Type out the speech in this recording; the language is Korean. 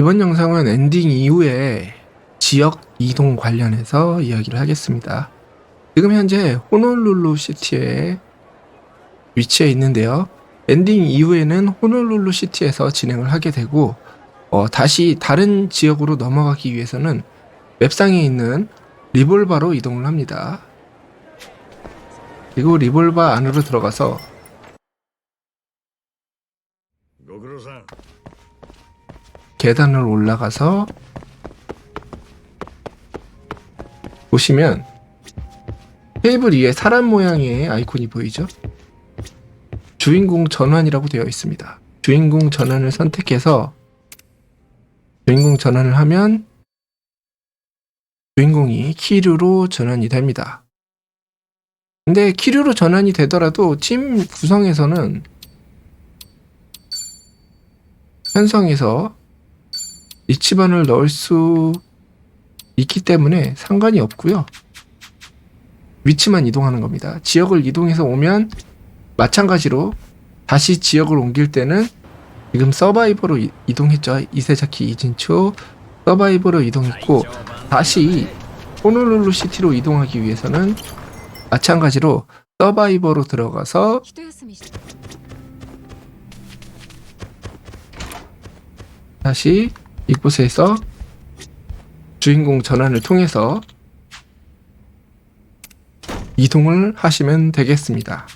이번 영상은 엔딩 이후에 지역 이동 관련해서 이야기를 하겠습니다. 지금 현재 호놀룰루 시티에 위치해 있는데요. 엔딩 이후에는 호놀룰루 시티에서 진행을 하게 되고 어, 다시 다른 지역으로 넘어가기 위해서는 웹상에 있는 리볼바로 이동을 합니다. 그리고 리볼바 안으로 들어가서 네, 계단을 올라가서 보시면 테이블 위에 사람 모양의 아이콘이 보이죠? 주인공 전환이라고 되어 있습니다. 주인공 전환을 선택해서 주인공 전환을 하면 주인공이 키류로 전환이 됩니다. 근데 키류로 전환이 되더라도 팀 구성에서는 편성에서 이치반을 넣을 수 있기 때문에 상관이 없고요. 위치만 이동하는 겁니다. 지역을 이동해서 오면 마찬가지로 다시 지역을 옮길 때는 지금 서바이버로 이, 이동했죠. 이세자키 이진초 서바이버로 이동했고 다시 호놀룰루 시티로 이동하기 위해서는 마찬가지로 서바이버로 들어가서 다시 이곳에서 주인공 전환을 통해서 이동을 하시면 되겠습니다.